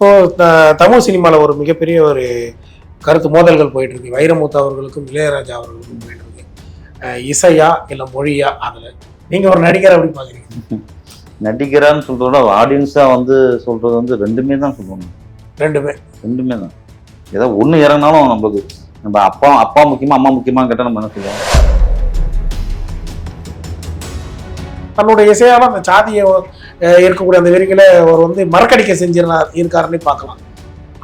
இப்போ தமிழ் சினிமாவில் ஒரு மிகப்பெரிய ஒரு கருத்து மோதல்கள் போயிட்டு இருக்கு வைரமுத்து அவர்களுக்கும் இளையராஜா அவர்களுக்கும் போயிட்டு இருக்கு இசையா இல்லை மொழியா அதில்? நீங்கள் ஒரு நடிகர் அப்படி பார்க்குறீங்க நடிக்கிறான்னு சொல்றத ஆடியன்ஸா வந்து சொல்றது வந்து ரெண்டுமே தான் சொல்லணும். ரெண்டுமே. ரெண்டுமே தான். ஏதோ ஒண்ணு இறங்கினாலும் நம்மளுக்கு நம்ம அப்பா அப்பா முக்கியமா அம்மா முக்கியமான்னு கேட்டா நம்ம என்ன சொல்லுவோம்? தன்னுடைய இசையால அந்த சாதியை இருக்கக்கூடிய அந்த வெறிகளை அவர் வந்து மறக்கடிக்க செஞ்சிருந்தார் இருக்காருன்னு பார்க்கலாம்.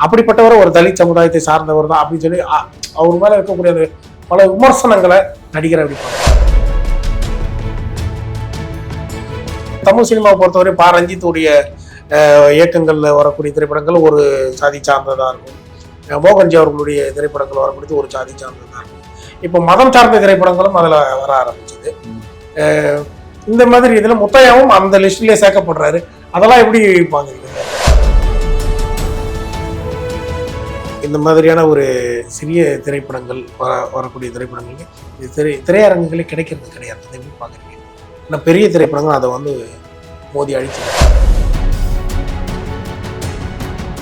அப்படிப்பட்டவர் ஒரு தலித் சமுதாயத்தை சார்ந்தவர் தான் அப்படின்னு சொல்லி அவர் மேலே இருக்கக்கூடிய அந்த பல விமர்சனங்களை நடிகர் அப்படி பார்க்கலாம் தமிழ் சினிமாவை பொறுத்தவரை பா. ரஞ்சித்துடைய இயக்கங்களில் வரக்கூடிய திரைப்படங்கள் ஒரு சாதி சார்ந்ததாக இருக்கும். மோகன்ஜி அவர்களுடைய திரைப்படங்கள் வரக்கூடியது ஒரு சாதி சார்ந்ததாக இருக்கும். இப்போ மதம் சார்ந்த திரைப்படங்களும் அதில் வர ஆரம்பிச்சது. இந்த மாதிரி இதுல முத்தையாவும் அந்த லிஸ்ட்லயே சேர்க்கப்படுறாரு. அதெல்லாம் எப்படி பாக்குறீங்க? இந்த மாதிரியான ஒரு சிறிய திரைப்படங்கள் வர வரக்கூடிய திரைப்படங்களுக்கு இது திரை திரையரங்குகளே கிடைக்கிறது கிடையாது. அதை எப்படி பாக்குறீங்க? ஏன்னா பெரிய திரைப்படங்கள் அதை வந்து மோதி அழிச்சு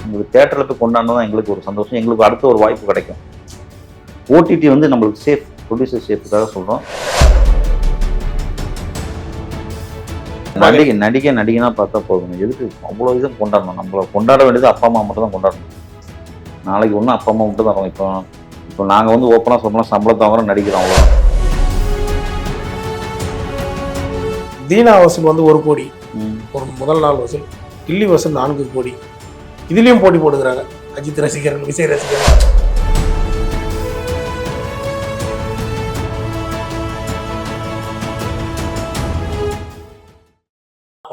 உங்களுக்கு தேட்டரில் போய் கொண்டாடினா எங்களுக்கு ஒரு சந்தோஷம். எங்களுக்கு அடுத்த ஒரு வாய்ப்பு கிடைக்கும். ஓடிடி வந்து நம்மளுக்கு சேஃப் ப்ரொடியூசர் சேஃப்க்காக சொல்றோம். நடிகை நடிகை நடிகனா பார்த்தா போதும். எதுக்கு அவ்வளோ இதுவும் கொண்டாடணும்? நம்மளை கொண்டாட வேண்டியது அப்பா அம்மா மட்டும் தான் கொண்டாடணும். நாளைக்கு ஒன்றும் அப்பா அம்மா மட்டும் தான் இப்போ இப்போ நாங்கள் வந்து ஓப்பனாக சொல்லணும் சம்பளத்தை வாங்குறோம் நடிக்கிறோம் அவ்வளோ தீனா வசூல் வந்து ஒரு கோடி. ஒரு முதல் நாள் வசூல். கில்லி வசூல் நான்கு கோடி. இதுலயும் போட்டி போடுகிறாங்க. அஜித் ரசிகர்கள் விஜய் ரசிகர்கள்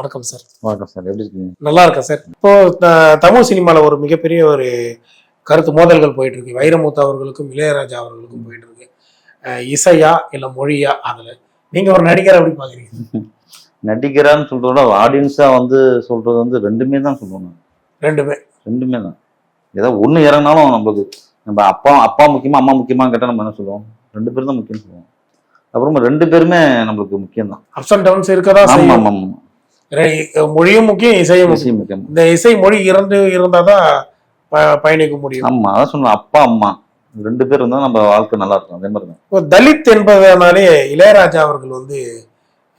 வணக்கம் சார். வணக்கம் சார். எப்படி இருக்கீங்க? நல்லா இருக்கேன் சார். இப்போ தமிழ் சினிமாவில் ஒரு மிகப்பெரிய ஒரு கருத்து மோதல்கள் போயிட்டு இருக்கு வைரமுத்து அவர்களுக்கும் இளையராஜா அவர்களுக்கும் போயிட்டு இருக்கு இசையா இல்லை மொழியா அதில்? நீங்க ஒரு நடிகர் அப்படி பாக்குறீங்க? நடிக்கிறான்னு சொல்றத ஆடியன்ஸா வந்து சொல்றது வந்து ரெண்டுமே தான் சொல்லணும் ரெண்டுமே. ரெண்டுமே தான். ஏதோ ஒண்ணு இறங்கினாலும் நம்மளுக்கு நம்ம அப்பா அப்பா முக்கியமா அம்மா முக்கியமான்னு கேட்டா நம்ம என்ன சொல்லுவோம்? ரெண்டு பேரும் தான் முக்கியம் சொல்லுவோம். அப்புறமா ரெண்டு பேருமே நம்மளுக்கு முக்கியம் தான் அப்ஸ் அண்ட் டவுன்ஸ் இருக்கதா ஆமா செய்யும். ஆமா ஆமா ரெ- மொழியும் முக்கியம் இசையும் முக்கியம். விஷயம் முக்கியம். இந்த இசை மொழி இரண்டு இருந்தாதான் பயணிக்க முடியும். ஆமா அதான் சொன்னேன் அப்பா அம்மா. ரெண்டு பேர் இருந்தா நம்ம வாழ்க்கை நல்லா இருக்கும் அதே மாதிரி தான் தலித் என்பதனாலே இளையராஜா அவர்கள் வந்து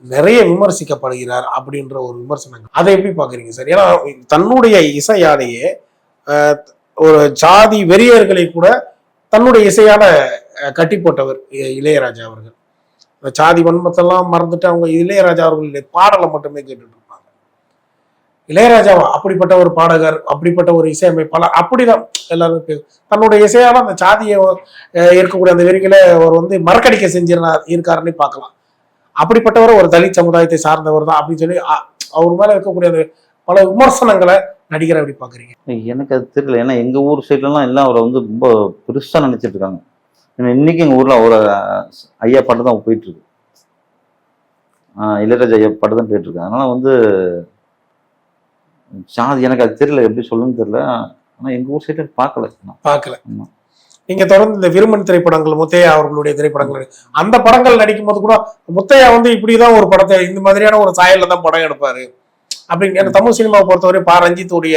நிறைய விமர்சிக்கப்படுகிறார் அப்படின்ற ஒரு விமர்சனங்கள். அதை எப்படி பாக்குறீங்க சார்? ஏன்னா தன்னுடைய இசையாலேயே ஒரு ஜாதி வெறியர்களை கூட தன்னுடைய இசையால கட்டி போட்டவர் இளையராஜா அவர்கள். சாதி வன்மத்தெல்லாம் மறந்துட்டு அவங்க இளையராஜா அவர்களுடைய பாடலை மட்டுமே கேட்டுட்டு இளையராஜாவா? அப்படிப்பட்ட ஒரு பாடகர் அப்படிப்பட்ட ஒரு இசையமைப்பாளர் அப்படிதான் எல்லாரும் தன்னுடைய இசையால அந்த சாதியை இருக்கக்கூடிய அந்த வெறிகளை அவர் வந்து மறக்கடிக்க செஞ்சிருந்தார் இருக்காருன்னு பார்க்கலாம். அப்படிப்பட்டவர் ஒரு தலித் சமுதாயத்தை சார்ந்தவர் தான் அப்படின்னு சொல்லி அவர் மேல இருக்கக்கூடிய அந்த பல விமர்சனங்களை நடிகர் அப்படி பாக்குறீங்க எனக்கு அது தெரியல. ஏன்னா எங்க ஊர் சைட்லலாம் எல்லாம் அவரை வந்து ரொம்ப பெருசா நினைச்சிட்டு இருக்காங்க. இன்னைக்கு எங்க ஊர்ல அவரை ஐயா பாட்டு தான் போயிட்டு இருக்கு. ஆஹ் இளையராஜா ஐயா பாட்டு தான் போயிட்டு இருக்கு. அதனால வந்து சாதி எனக்கு அது தெரியல எப்படி சொல்லணும்னு தெரியல. ஆனா எங்க ஊர் சைட்ல பார்க்கல. பார்க்கல. நீங்க தொடர்ந்து இந்த விருமன் திரைப்படங்கள் முத்தையா அவர்களுடைய திரைப்படங்கள் அந்த படங்கள் நடிக்கும் போது கூட முத்தையா வந்து இப்படிதான் ஒரு படத்தை இந்த மாதிரியான ஒரு சாயல்ல தான் படம் எடுப்பாரு. அப்படிங்க ஏன்னா தமிழ் சினிமாவை பொறுத்தவரை பா. ரஞ்சித்துடைய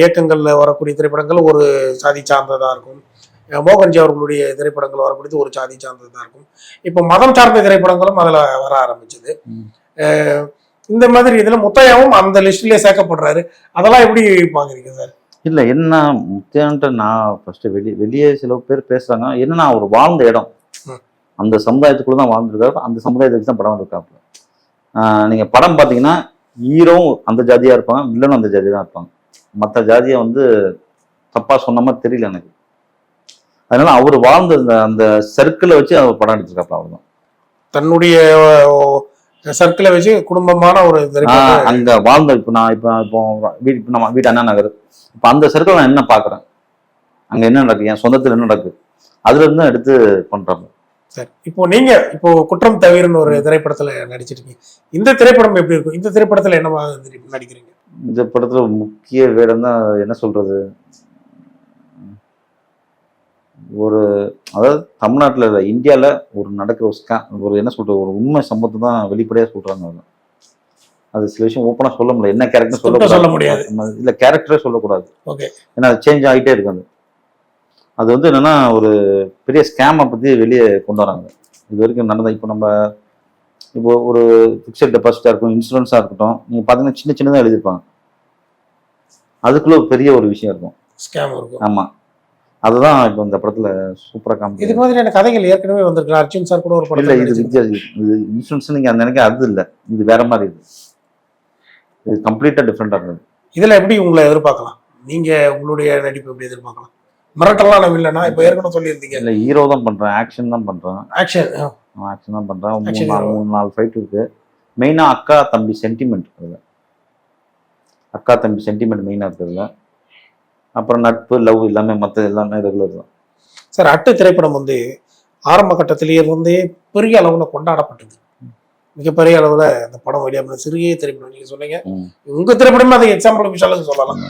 இயக்கங்கள்ல வரக்கூடிய திரைப்படங்கள் ஒரு சாதி சார்ந்ததா இருக்கும். மோகன்ஜி அவர்களுடைய திரைப்படங்கள் வரக்கூடியது ஒரு சாதி சார்ந்ததா இருக்கும். இப்போ மதம் சார்ந்த திரைப்படங்களும் அதுல வர ஆரம்பிச்சது. இந்த மாதிரி இதுல முத்தையாவும் அந்த லிஸ்ட்லயே சேர்க்கப்படுறாரு. அதெல்லாம் எப்படி பாக்குறீங்க சார்? இல்ல என்ன முத்தியான்ட்டு நான் ஃபர்ஸ்ட் வெளியே வெளியே சில பேர் பேசுறாங்க. என்னன்னா அவர் வாழ்ந்த இடம். அந்த சமுதாயத்துக்குள்ள தான் வாழ்ந்துருக்காரு. அந்த சமுதாயத்துக்கு தான் படம் இருக்காப்புல ஆஹ் நீங்க படம் பாத்தீங்கன்னா ஹீரோவும் அந்த ஜாதியா இருப்பாங்க வில்லனும் அந்த ஜாதியா தான் இருப்பாங்க. மற்ற ஜாதியை வந்து தப்பா சொன்ன மாதிரி தெரியல எனக்கு. அதனால அவர் வாழ்ந்த அந்த அந்த சர்க்கிளை வச்சு அவர் படம் எடுத்திருக்காப்புல அவர் தான் தன்னுடைய சர்க்கிளை வச்சு குடும்பமான ஒரு அங்க வாழ்ந்த இப்போ நான் இப்போ இப்போ வீடு இப்போ நம்ம வீடு அண்ணா நகர். இப்போ அந்த சர்க்கிள் நான் என்ன பாக்குறேன்? அங்க என்ன நடக்குது? என் சொந்தத்துல என்ன நடக்குது? அதுல இருந்து எடுத்து பண்றாங்க சரி. இப்போ நீங்க இப்போ குற்றம் தவிரன்னு ஒரு திரைப்படத்துல நடிச்சிருக்கீங்க. இந்த திரைப்படம் எப்படி இருக்கும்? இந்த திரைப்படத்துல என்னவா நடிக்கிறீங்க? இந்த படத்துல முக்கிய வேடம் தான் என்ன சொல்றது? ஒரு அதாவது தமிழ்நாட்டுல இல்ல இந்தியால ஒரு நடக்கிற ஒரு ஸ்கா ஒரு என்ன சொல்றது ஒரு உண்மை சம்பவத்தை தான் வெளிப்படையா சொல்றாங்க அதுல அது சில விஷயம் ஓப்பனா சொல்ல முடியல. என்ன கேரக்டர் சொல்ல சொல்ல முடியாது. இல்ல கேரக்டரே சொல்லக்கூடாது. ஓகே ஏன்னா அது சேஞ்ச் ஆகிட்டே இருக்கு அது. அது வந்து என்னன்னா ஒரு பெரிய ஸ்கேமை பத்தி வெளியே கொண்டு வராங்க. இது வரைக்கும் நடந்த இப்போ நம்ம இப்போ ஒரு ஃபிக்ஸட் டெபாசிட்டா இருக்கும் இன்சூரன்ஸா இருக்கட்டும் நீங்க பாத்தீங்கன்னா சின்ன சின்னதா எழுதியிருப்பாங்க. அதுக்குள்ள ஒரு பெரிய ஒரு விஷயம் இருக்கும். ஸ்கேம் இருக்கும். ஆமா. அதுதான் இப்போ இந்த படத்துல சூப்பரா காமிக்க இது மாதிரியான கதைகள் ஏற்கனவே வந்திருக்கு அர்ஜுன் சார் கூட ஒரு இல்ல படத்துல இது. வித்தியாசம் இது இன்சூரன்ஸ் நீங்க அந்த நினைக்க அது இல்ல. இது வேற மாதிரி இது. இது கம்ப்ளீட்டா டிஃப்ரெண்டா இருந்தது. இதுல எப்படி உங்களை எதிர்பார்க்கலாம்? நீங்க உங்களுடைய நடிப்பு எப்படி எதிர்பார்க்கலாம்? மிரட்டலான வில்லனா இப்ப ஏற்கனவே சொல்லியிருந்தீங்க. இல்ல ஹீரோ தான் பண்றேன் ஆக்ஷன் தான் பண்றேன். ஆக்ஷன் ஆக்ஷன் தான் பண்றேன். மூணு நாலு. மூணு நாலு ஃபைட் இருக்கு. மெயினா அக்கா தம்பி சென்டிமெண்ட் அதுல. அக்கா தம்பி சென்டிமெண்ட் மெயினா இருக்குதுல அப்புறம் நட்பு லவ் எல்லாமே மற்ற எல்லாமே ரெகுலர் தான். சார் அட்டு திரைப்படம் வந்து ஆரம்ப கட்டத்திலேயே இருந்தே பெரிய அளவுல கொண்டாடப்பட்டது. மிகப்பெரிய அளவுல அந்த படம் வெளியாக சிறிய திரைப்படம் நீங்க சொன்னீங்க. ம். உங்க திரைப்படமே அதை எக்ஸாம்பிள் விஷயம் சொல்லலாம்.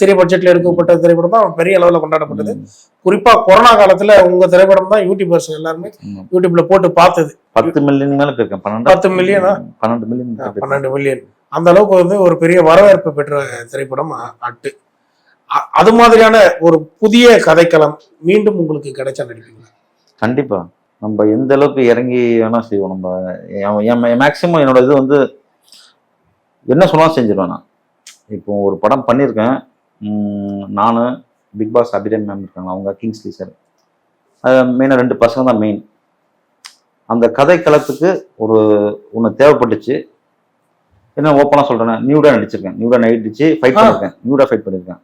சிறிய பட்ஜெட்ல எடுக்கப்பட்ட திரைப்படம் தான் பெரிய அளவுல கொண்டாடப்பட்டது. ம். குறிப்பா கொரோனா காலத்துல உங்க திரைப்படம் தான் யூடியூபர்ஸ் எல்லாருமே. யூடியூப்ல போட்டு பார்த்தது. பத்து மில்லியன் மேல போயிருக்கேன். பன்னெண்டு பத்து மில்லியனா? பன்னெண்டு மில்லியன் பன்னெண்டு மில்லியன் அந்த அளவுக்கு வந்து ஒரு பெரிய வரவேற்பு பெற்ற திரைப்படம் அட்டு. அது மாதிரியான ஒரு புதிய கதைக்களம் மீண்டும் உங்களுக்கு கிடைச்சா நடிப்பீங்களா? கண்டிப்பா. நம்ம எந்த அளவுக்கு இறங்கி வேணா செய்வோம். நம்ம மேக்சிமம் என்னோட இது வந்து என்ன சொன்னாலும் செஞ்சிருவேன் நான். இப்போ ஒரு படம் பண்ணியிருக்கேன். நானு பிக் பாஸ் அபிராம் மேம் இருக்காங்க அவங்க கிங்ஸ்லி சார் மெயினாக ரெண்டு பசங்க தான் மெயின் அந்த கதை களத்துக்கு ஒரு ஒன்று தேவைப்பட்டுச்சு. என்ன ஓப்பனாக சொல்கிறேன் நியூடா நடிச்சிருக்கேன். நியூடா நடிச்சு ஃபைட். பண்ணியிருக்கேன் நியூடா ஃபைட் பண்ணியிருக்கேன்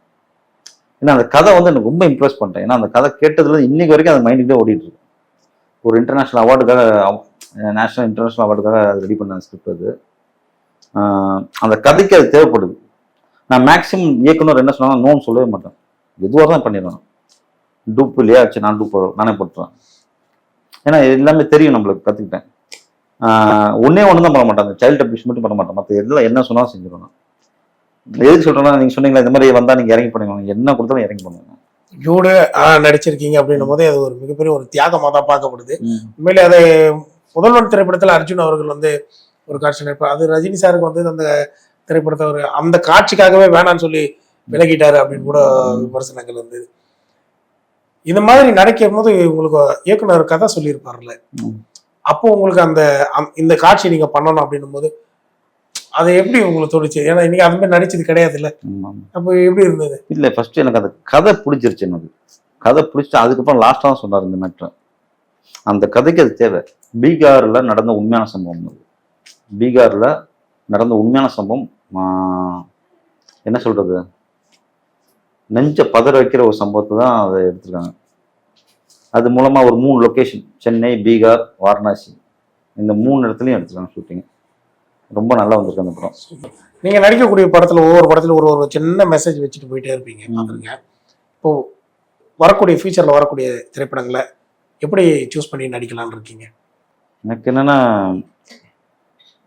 ஏன்னா அந்த கதை வந்து எனக்கு ரொம்ப இம்ப்ரெஸ் பண்ணிட்டேன். ஏன்னா அந்த கதை கேட்டதுல இன்னைக்கு வரைக்கும் அந்த மைண்டுக்குள்ளே ஓடிட்டு இருக்கு. ஒரு இன்டர்நேஷ்னல் அவார்டுக்காக நேஷனல் இன்டர்நேஷ்னல் அவார்டுக்காக ரெடி பண்ண ஸ்கிரிப்ட் அது. அந்த கதைக்கு அது தேவைப்படுது. நான் மேக்ஸிமம் இயக்குனர் என்ன சொன்னாலும் நோன்னு சொல்லவே மாட்டேன். எதுவாக தான் பண்ணிடுவேன் டூப் இல்லையா சரி நான் டூப் நானே போட்டுருவேன். ஏன்னா எல்லாமே தெரியும் நம்மளுக்கு கற்றுக்கிட்டேன் ஒன்றே ஒன்று தான் பண்ண மாட்டேன் அந்த சைல்டு அபியூஸ் மட்டும் பண்ண மாட்டேன் மற்ற எல்லாம் என்ன சொன்னாலும் செஞ்சிடணும் நான். எதுக்கு சொல்கிறேன்னா நீங்கள் சொன்னீங்களா இந்த மாதிரி வந்தால் நீங்கள் இறங்கி பண்ணுவீங்க என்ன கொடுத்தாலும் இறங்கி பண்ணுவேன் ஜூடு நடிச்சிருக்கீங்க அப்படின்னும் போதே அது ஒரு மிகப்பெரிய ஒரு தியாகமா தான் பார்க்கப்படுது. உண்மையிலே அதை முதல்வன் திரைப்படத்துல அர்ஜுன் அவர்கள் வந்து ஒரு காட்சி நடிப்பார். அது ரஜினி சாருக்கு வந்து அந்த திரைப்படத்தை ஒரு அந்த காட்சிக்காகவே வேணாம்னு சொல்லி விலகிட்டாரு அப்படின்னு கூட விமர்சனங்கள் இருந்தது இந்த மாதிரி நடிக்கும் போது உங்களுக்கு இயக்குனர் கதை சொல்லியிருப்பார்ல. அப்போ உங்களுக்கு அந்த அந்த- இந்த காட்சி நீங்க பண்ணணும் அப்படின்னும் போது அதை எப்படி உங்களுக்கு தோணுச்சு? ஏன்னா நீங்க அந்த மாதிரி நடிச்சது கிடையாது இல்ல அப்போ எப்படி இருந்தது? இல்லை ஃபர்ஸ்ட் எனக்கு அந்த கதை பிடிச்சிருச்சு எனக்கு. கதை பிடிச்சிட்டு அதுக்கப்புறம் லாஸ்ட்டாக தான் சொன்னார் இந்த மேட்ரு அந்த கதைக்கு அது தேவை. பீகார்ல நடந்த உண்மையான சம்பவம் அது. பீகார்ல நடந்த உண்மையான சம்பவம் என்ன சொல்றது? நெஞ்ச பதற வைக்கிற ஒரு சம்பவத்தை தான் அதை எடுத்திருக்காங்க. அது மூலமா ஒரு மூணு லொகேஷன் சென்னை பீகார் வாரணாசி. இந்த மூணு இடத்துலையும் எடுத்திருக்காங்க ஷூட்டிங் ரொம்ப நல்லா வந்திருக்கு அந்த படம். நீங்க நடிக்கக்கூடிய படத்துல ஒவ்வொரு படத்துல ஒரு ஒரு சின்ன மெசேஜ் வச்சுட்டு போயிட்டே இருப்பீங்க. ம். பாத்துருங்க இப்போ வரக்கூடிய ஃபியூச்சர்ல வரக்கூடிய திரைப்படங்களை எப்படி சூஸ் பண்ணி நடிக்கலாம்னு இருக்கீங்க? எனக்கு என்னன்னா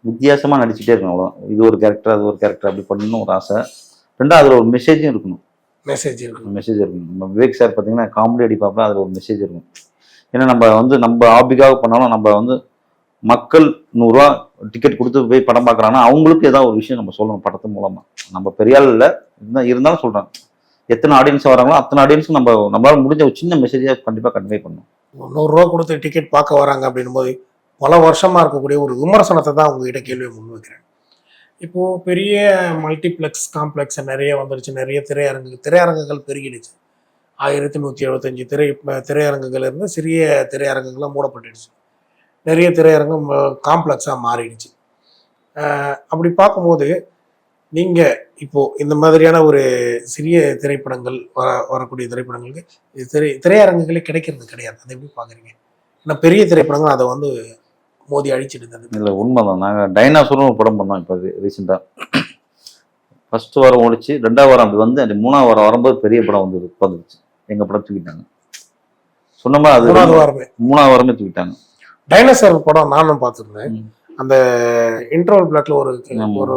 வித்தியாசமா நடிச்சுட்டே இருக்கணும் அவ்வளோதான் இது ஒரு கேரக்டர் அது ஒரு கேரக்டர் அப்படி பண்ணணும்னு ஒரு ஆசை. ரெண்டாவது அதில் ஒரு மெசேஜும் இருக்கணும். மெசேஜ் இருக்கு மெசேஜ் இருக்கணும். நம்ம விவேக் சார் பார்த்தீங்கன்னா காமெடி அடிப்பாப்பில் அதில் ஒரு மெசேஜ் இருக்கும் ஏன்னா நம்ம வந்து நம்ம ஹாபிக்காக பண்ணாலும் நம்ம வந்து மக்கள் நூறுரூவா டிக்கெட் கொடுத்து போய் படம் பார்க்குறாங்கன்னா அவங்களுக்கு ஏதாவது ஒரு விஷயம் நம்ம சொல்லணும் படத்து மூலமாக நம்ம பெரிய இல்லை. இருந்தாலும் சொல்கிறாங்க எத்தனை ஆடியன்ஸ் வராங்களோ அத்தனை ஆடியன்ஸும் நம்ம நம்மளால் முடிஞ்ச ஒரு சின்ன மெசேஜை கண்டிப்பாக கன்வே பண்ணணும். நூறுரூவா கொடுத்து டிக்கெட் பார்க்க வராங்க அப்படின்னும் போது பல வருஷமாக இருக்கக்கூடிய ஒரு விமர்சனத்தை தான் உங்ககிட்ட கேள்வியை முன் வைக்கிறேன். பெரிய மல்டிப்ளெக்ஸ் காம்ப்ளெக்ஸ் நிறைய வந்துருச்சு. நிறைய திரையரங்கு திரையரங்குகள் பெருகிடுச்சு. ஆயிரத்தி நூற்றி எழுபத்தஞ்சு திரை திரையரங்குகள் இருந்து சிறிய திரையரங்குகள்லாம் மூடப்பட்டுடுச்சு. நிறைய திரையரங்கம் காம்ப்ளெக்ஸாக மாறிடுச்சு. அப்படி பார்க்கும்போது நீங்க இப்போ இந்த மாதிரியான ஒரு சிறிய திரைப்படங்கள் வர வரக்கூடிய திரைப்படங்களுக்கு இது திரை திரையரங்குகளே கிடைக்கிறது கிடையாது. அதை எப்படி பார்க்குறீங்க? ஏன்னா பெரிய திரைப்படங்கள் அதை வந்து மோதி அழிச்சிடுது அது இல்லை உண்மைதான். நாங்கள் டைனாசோர்னு ஒரு படம் பண்ணோம் இப்போ ரீசெண்டாக ஃபர்ஸ்ட் வாரம் ஓடிச்சு ரெண்டாவது வாரம் அப்படி வந்து அந்த மூணாவது வாரம் வரும்போது பெரிய படம் வந்து வந்துருச்சு. எங்கள் படம் தூக்கிட்டாங்க. சொன்ன மாதிரி அது மூணாவது வாரமே. மூணாவது வாரமே தூக்கிட்டாங்க. டைனோசர் படம் நானும் பார்த்துருந்தேன். அந்த இன்டர்வல் பிளாக்ல ஒரு. ஒரு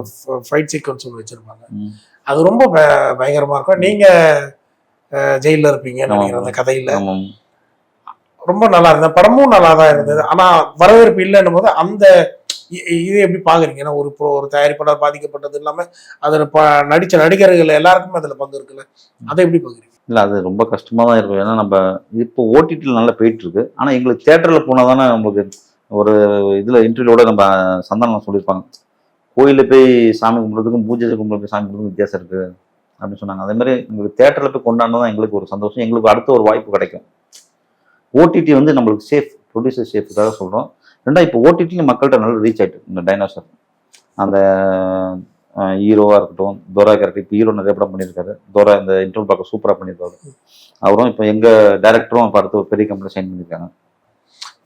ஃபைட் சீக்வன்ஸ் ஒன்று வச்சிருப்பாங்க. அது ரொம்ப பயங்கரமா இருக்கும். நீங்க அஹ், ஜெயில்ல இருப்பீங்க நினைக்கிறேன் அந்த கதையில. ரொம்ப நல்லா இருந்தது. படமும் நல்லா தான் இருந்தது. ஆனா வரவேற்பு இல்லைன்னும் போது அந்த இது எப்படி பாக்குறீங்க? ஏன்னா ஒரு pro- ஒரு தயாரிப்பாளர் பாதிக்கப்பட்டது இல்லாம அதுல ப நடிச்ச நடிகர்கள் எல்லாருக்குமே அதுல பங்கு இருக்குல்ல? அதை எப்படி பாக்குறீங்க? இல்லை அது ரொம்ப கஷ்டமாக தான் இருக்கும். ஏன்னா நம்ம இப்போ ஓடிடியில் நல்லா போயிட்டு இருக்கு. ஆனால் எங்களுக்கு தேட்டரில் போனால் தானே நம்மளுக்கு ஒரு இதில் இன்டர்வியூவோட நம்ம சந்தானம் சொல்லியிருப்பாங்க. கோயிலில் போய் சாமி கும்பிட்றதுக்கும் பூஜை கும்பிட்றது போய் சாமி கும்பிட்றதுக்கும் வித்தியாசம் இருக்குது அப்படின்னு சொன்னாங்க. அதே மாதிரி எங்களுக்கு தேட்டரில் போய் கொண்டாடினா தான் எங்களுக்கு ஒரு சந்தோஷம். எங்களுக்கு அடுத்த ஒரு வாய்ப்பு கிடைக்கும். ஓடிடி வந்து நம்மளுக்கு சேஃப் ப்ரொடியூசர் சேஃப்க்காக சொல்கிறோம் ரெண்டா இப்போ ஓடிடியில் மக்கள்கிட்ட நல்லா ரீச் ஆயிட்டு இந்த டைனோசர் அந்த ஹீரோவாக இருக்கட்டும் தோரா கேரக்டர் இப்போ ஹீரோ நிறைய படம் பண்ணியிருக்காரு. தோரா இந்த இன்டர்வல் பார்க்க சூப்பராக பண்ணியிருக்காரு. அவரும் இப்போ எங்கள் டேரக்டரும் இப்போ அடுத்த ஒரு பெரிய கம்பெனி சைன் பண்ணியிருக்காங்க.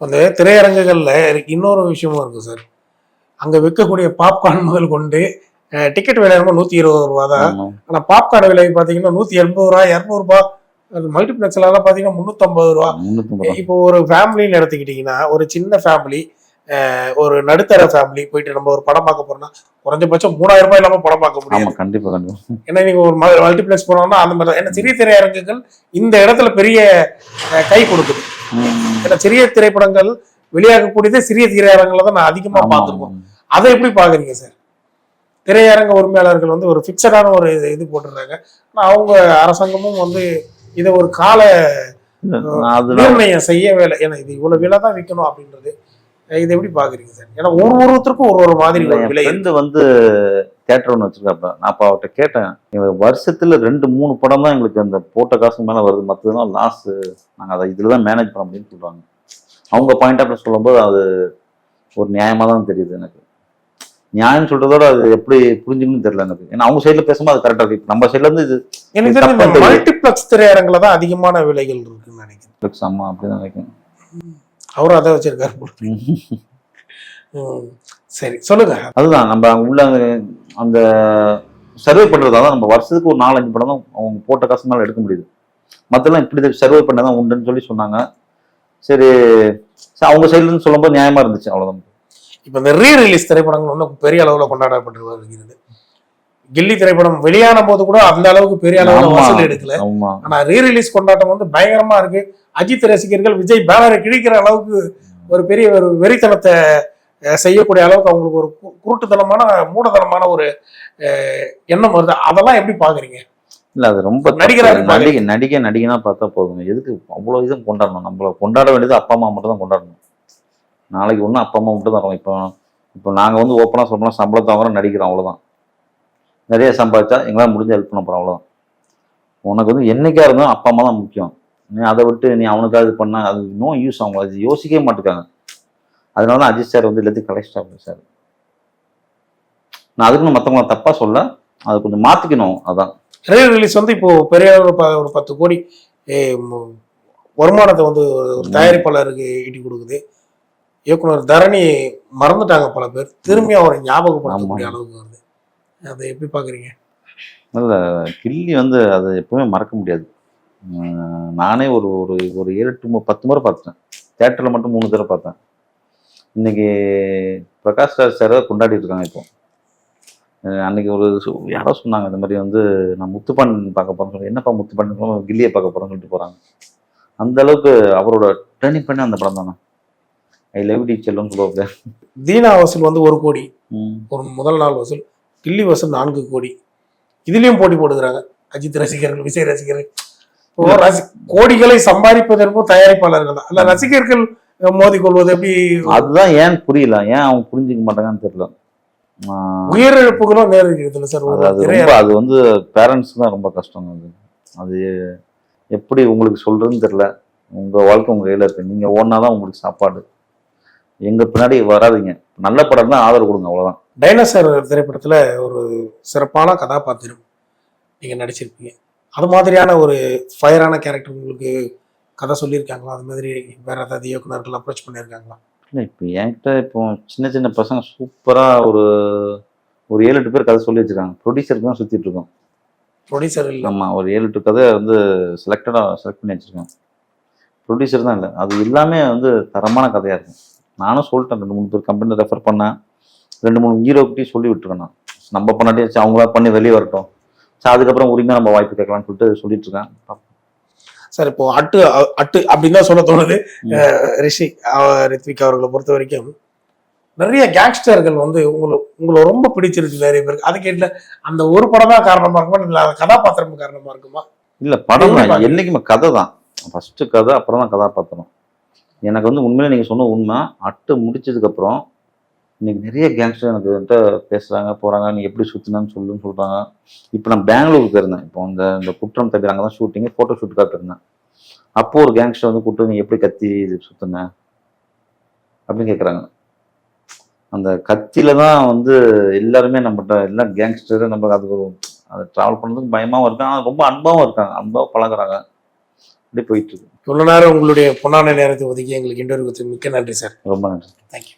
அந்த திரையரங்குகள்ல எனக்கு இன்னொரு விஷயமும் இருக்கு சார் அங்க விற்கக்கூடிய பாப்கார்ன் முதல் கொண்டு டிக்கெட் விலை என்னமோ நூத்தி இருபது ரூபா தான். ஆமா. ஆனா பாப்கார்ன் விலை பாத்தீங்கன்னா நூத்தி எண்பது ரூபா இருநூறு ரூபா அது மல்டிபிளெக்ஸ்ல எல்லாம் பாத்தீங்கன்னா முன்னூத்தம்பது ரூபா. இப்போ ஒரு ஃபேமிலின்னு எடுத்துக்கிட்டீங்கன்னா ஒரு சின்ன ஃபேமிலி ஒரு நடுத்தர ஃபேமிலி போயிட்டு நம்ம ஒரு படம் பார்க்க போறோம்னா குறைஞ்சபட்சம் மூணாயிரம் ரூபாய் இல்லாம படம் பார்க்க முடியாது ஆமா கண்டிப்பா கண்டிப்பா ஏன்னா நீங்க ஒரு மல்டிபிளெக்ஸ் போனோம்னா அந்த மாதிரி. ஏன்னா சிறிய திரையரங்குகள் இந்த இடத்துல பெரிய கை கொடுக்குது. ஏன்னா சிறிய திரைப்படங்கள் வெளியாகக்கூடியதே சிறிய திரையரங்குல தான் நான் அதிகமா பார்த்துருக்கோம். அதை எப்படி பாக்குறீங்க சார் திரையரங்க உரிமையாளர்கள் வந்து ஒரு பிக்சடான ஒரு இது- இது போட்டுடுறாங்க ஆனா அவங்க அரசாங்கமும் வந்து இதை ஒரு கால இல்ல, நிர்ணயம் செய்ய வேலை ஏன்னா இது இவ்வளவு விலை தான் விற்கணும் அப்படின்றது. இதை எப்படி பாக்குறீங்க சார்? ஏன்னா ஒரு ஒருத்தருக்கும் ஒரு ஒரு மாதிரி இல்ல, விலை. ஃப்ரெண்டு வந்து தேட்டர் ஒன்று வச்சிருக்காப்ப நான் அப்போ அவர்கிட்ட கேட்டேன் இவங்க வருஷத்துல ரெண்டு மூணு படம் தான் எங்களுக்கு அந்த போட்ட காசு மேல வருது. மற்றதுலாம் லாஸ் நாங்க அதை இதுல தான் மேனேஜ் பண்ண முடியும்னு சொல்றாங்க. அவங்க பாயிண்ட் ஆஃப் சொல்லும்போது அது ஒரு நியாயமா தான் தெரியுது எனக்கு. நியாயம் சொல்றதோட அது எப்படி புரிஞ்சுக்கணும்னு தெரியல எனக்கு. ஏன்னா அவங்க சைடுல பேசும்போது அது கரெக்டா இருக்கு. நம்ம சைடுல இருந்து இது எனக்கு தெரிஞ்சு. மல்டிபிளெக்ஸ் திரையரங்குல தான் அதிகமான விலைகள் இருக்குன்னு நினைக்கிறேன். அம்மா அப்படின்னு நினைக்கிறேன். அவரும் அதை வச்சிருக்காரு போல. சரி சொல்லுங்க. அதுதான் நம்ம உள்ள அந்த- சர்வே பண்றதா தான் நம்ம வருஷத்துக்கு ஒரு நாலஞ்சு படம் தான் அவங்க போட்ட காசு மேல எடுக்க முடியுது. மத்தெல்லாம் இப்படி சர்வே பண்ணதான் உண்டுன்னு சொல்லி சொன்னாங்க. சரி, அவங்க சைடுல இருந்து சொல்லும்போது நியாயமா இருந்துச்சு அவ்வளவுதான். இப்ப இந்த ரீ ரிலீஸ் திரைப்படங்கள் வந்து பெரிய அளவுல கொண்டாடப்பட்டு வருகிறது கில்லி திரைப்படம் வெளியான போது கூட அந்த அளவுக்கு பெரிய அளவுல. வசூல் எடுக்கல. ஆனா ரீ ரிலீஸ் கொண்டாட்டம் வந்து பயங்கரமா இருக்கு. அஜித் ரசிகர்கள் விஜய் பேனரை கிழிக்கிற அளவுக்கு ஒரு பெரிய ஒரு வெறித்தனத்தை செய்யக்கூடிய அளவுக்கு அவங்களுக்கு ஒரு குருட்டுத்தனமான மூடத்தனமான ஒரு எண்ணம் வருது. அதெல்லாம் எப்படி பாக்குறீங்க? இல்ல அது ரொம்ப தப்பு. நடிகரா இருப்பாங்க. நடிகை நடிகை நடிகனா பார்த்தா போதும். எதுக்கு அவ்வளவு இதுவும் கொண்டாடணும்? நம்மள கொண்டாட வேண்டியது அப்பா அம்மா மட்டும் தான் கொண்டாடணும். நாளைக்கு ஒண்ணு அப்பா அம்மா மட்டும் தான் இப்போ இப்போ நாங்க வந்து ஓப்பனா சொல்லணும் சம்பளத்தை வாங்குறோம் நடிக்கிறோம் அவ்வளவுதான். நிறைய சம்பாதிச்சா எங்களால் முடிஞ்ச ஹெல்ப் பண்ண போறோம் அவ்வளவுதான். உனக்கு வந்து என்னைக்கா இருந்தாலும் அப்பா அம்மா தான் முக்கியம். நீ அதை விட்டு நீ அவனுக்காக இது பண்ணா அது நோ யூஸ் அவங்க அது யோசிக்கவே மாட்டுக்காங்க. அதனால தான் அஜித் சார் வந்து எல்லாத்தையும் கலெக்ட் சார் நான் அதுக்குன்னு மற்றவங்கள தப்பா சொல்ல அதை கொஞ்சம் மாத்திக்கணும் அதான். ரீ ரிலீஸ் வந்து இப்போ பெரிய ஒரு பத்து கோடி வருமானத்தை வந்து ஒரு தயாரிப்பாளருக்கு ஈட்டி கொடுக்குது. இயக்குனர் தரணி மறந்துட்டாங்க பல பேர். திரும்பி அவரை ஞாபகப்படுத்தக்கூடிய அளவுக்கு வருது. அதை எப்படி பாக்குறீங்க? இல்ல கில்லி வந்து அது எப்பவுமே மறக்க முடியாது. நானே ஒரு ஒரு ஒரு ஏழு எட்டு பத்து முறை பார்த்துட்டேன் தேட்டரில் மட்டும் மூணு தடவை பார்த்தேன். இன்னைக்கு பிரகாஷ் ராஜ் சாரை கொண்டாடிட்டு இருக்காங்க இப்போ. அன்னைக்கு ஒரு யாரோ சொன்னாங்க இந்த மாதிரி வந்து நான் முத்துப்பான் பார்க்க போறேன்னு சொல்லி என்னப்பா முத்துப்பான் கில்லியை பார்க்க போறேன்னு சொல்லிட்டு போறாங்க. அந்த அளவுக்கு அவரோட டேர்னிங் பண்ணி அந்த படம் தானே? ஐ லவ் டி செல்லும் தீனா. வசூல் வந்து ஒரு கோடி. ஒரு முதல் நாள் வசூல். கில்லி வசூல் நான்கு கோடி. இதுலயும் போட்டி போடுகிறாங்க. அஜித் ரசிகர்கள் விஜய் ரசிகர்கள். கோடிகளை சம்பாதிப்பதற்கும் தயாரிப்பாளர்கள் தான். அல்ல ரசிகர்கள் மோதி கொள்வது எப்படி? அதுதான் ஏன் புரியல. ஏன் அவங்க புரிஞ்சுக்க மாட்டாங்கன்னு தெரியல. உயிரிழப்புகளும் நேரிடுது சார். ரொம்ப அது வந்து பேரண்ட்ஸ் தான் ரொம்ப கஷ்டம். அது அது எப்படி உங்களுக்கு சொல்றதுன்னு தெரியல. உங்க வாழ்க்கை உங்க கையில இருக்கு. நீங்க ஓடினா தான் உங்களுக்கு சாப்பாடு. எங்க பின்னாடி வராதீங்க. நல்ல படம் தான் ஆதரவு கொடுங்க அவ்வளவுதான். டைனோசர் திரைப்படத்துல ஒரு சிறப்பான கதாபாத்திரம் நீங்க நடிச்சிருப்பீங்க. அது மாதிரியான ஒரு ஃபயரான கேரக்டர் உங்களுக்கு கதை சொல்லியிருக்காங்களா? அது மாதிரி வேற ஏதாவது இயக்குனர்கள் அப்ரோச் பண்ணியிருக்காங்களா? இல்லை இப்போ என்கிட்ட இப்போ சின்ன சின்ன பசங்க சூப்பரா ஒரு ஒரு ஏழு எட்டு பேர் கதை சொல்லி வச்சிருக்காங்க. ப்ரொடியூசருக்கு தான் சுத்திட்டு இருக்கோம். ப்ரொடியூசர் இல்லை. ஆமா ஒரு ஏழு எட்டு கதை வந்து செலக்டடா செலக்ட் பண்ணி வச்சிருக்கேன் ப்ரொடியூசர் தான் இல்லை. அது எல்லாமே வந்து தரமான கதையா இருக்கும். நானும் சொல்லிட்டேன் ரெண்டு மூணு பேர் கம்பெனியில் ரெஃபர் பண்ணேன். ரெண்டு மூணு ஹீரோக்கிட்டையும் சொல்லி விட்டுருக்கேன் நான். நம்ம பண்ணாட்டி அவங்களா பண்ணி வெளியே வரட்டும். சரி அதுக்கப்புறம் உரிமையாக நம்ம வாய்ப்பு கேட்கலாம்னு சொல்லிட்டு சொல்லிட்டு இருக்கேன். சார் இப்போ அட்டு அட்டு அப்படின்னு தான் சொல்ல தோணுது. ரிஷி ரித்விக் அவர்களை பொறுத்த வரைக்கும் நிறைய கேங்ஸ்டர்கள் வந்து உங்களை உங்களை ரொம்ப பிடிச்சிருக்கு நிறைய பேருக்கு. அது கேட்டல அந்த ஒரு படம் தான் காரணமா இருக்குமா இல்ல அந்த கதாபாத்திரம் காரணமா இருக்குமா? இல்ல படம் தான்? என்னைக்குமே கதை தான். ஃபர்ஸ்ட் கதை அப்புறம் தான் கதாபாத்திரம். எனக்கு வந்து உண்மையிலே நீங்க சொன்ன உண்மை. அட்டு முடிச்சதுக்கு அப்புறம் இன்னைக்கு நிறைய கேங்ஸ்டர் எனக்கு என்கிட்ட பேசுறாங்க போறாங்க நீ எப்படி சுத்தினு சொல்லுன்னு சொல்றாங்க. இப்போ நான் பெங்களூருக்கு இருந்தேன் இப்போ அந்த இந்த குற்றம் தவிர அங்கே தான் ஷூட்டிங் ஃபோட்டோ ஷூட்டுக்காக இருந்தேன் அப்போ ஒரு கேங்ஸ்டர் வந்து கூப்பிட்டு நீ எப்படி கத்தி இது சுத்தின? அப்படின்னு கேட்குறாங்க அந்த கத்தியில தான் வந்து எல்லாருமே நம்மகிட்ட எல்லாம் கேங்ஸ்டர் நம்ம அது அதை ட்ராவல் பண்ணுறதுக்கு பயமாகவும் இருக்காங்க. ஆனால் ரொம்ப அன்பாவும் இருக்காங்க. அன்பாக பழகுறாங்க. அப்படி போயிட்டு இவ்வளவு நேரம் உங்களுடைய பொன்னான நேரத்தை ஒதுக்கி எங்களுக்கு இன்டர்வியூ மிக்க நன்றி சார் ரொம்ப நன்றி. தேங்க்யூ